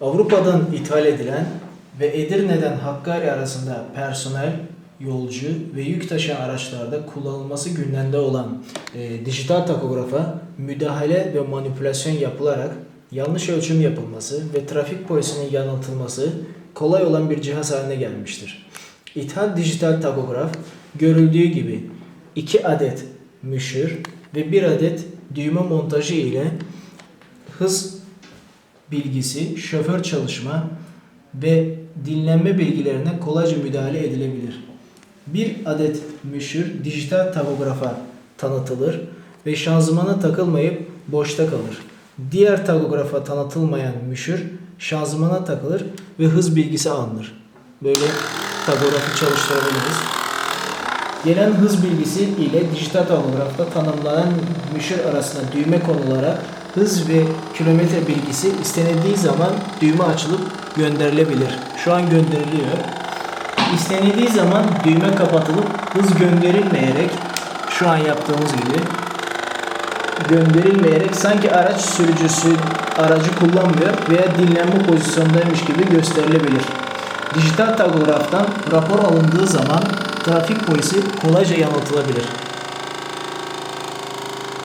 Avrupa'dan ithal edilen ve Edirne'den Hakkari arasında personel, yolcu ve yük taşıyan araçlarda kullanılması gündemde olan e, dijital takografa müdahale ve manipülasyon yapılarak yanlış ölçüm yapılması ve trafik polisinin yanıltılması kolay olan bir cihaz haline gelmiştir. İthal dijital takograf görüldüğü gibi 2 adet müşür ve 1 adet düğme montajı ile hız bilgisi, şoför çalışma ve dinlenme bilgilerine kolayca müdahale edilebilir. Bir adet müşür dijital takografa tanıtılır ve şanzımana takılmayıp boşta kalır. Diğer takografa tanıtılmayan müşür şanzımana takılır ve hız bilgisi alınır. Böyle takografı çalıştırabiliriz. Gelen hız bilgisi ile dijital takografta tanımlanan müşür arasında düğme konularak hız ve kilometre bilgisi istenildiği zaman düğme açılıp gönderilebilir. Şu an gönderiliyor. İstenildiği zaman düğme kapatılıp hız gönderilmeyerek şu an yaptığımız gibi gönderilmeyerek sanki araç sürücüsü aracı kullanmıyor veya dinlenme pozisyondaymış gibi gösterilebilir. Dijital takograftan rapor alındığı zaman trafik polisi kolayca yanıltılabilir.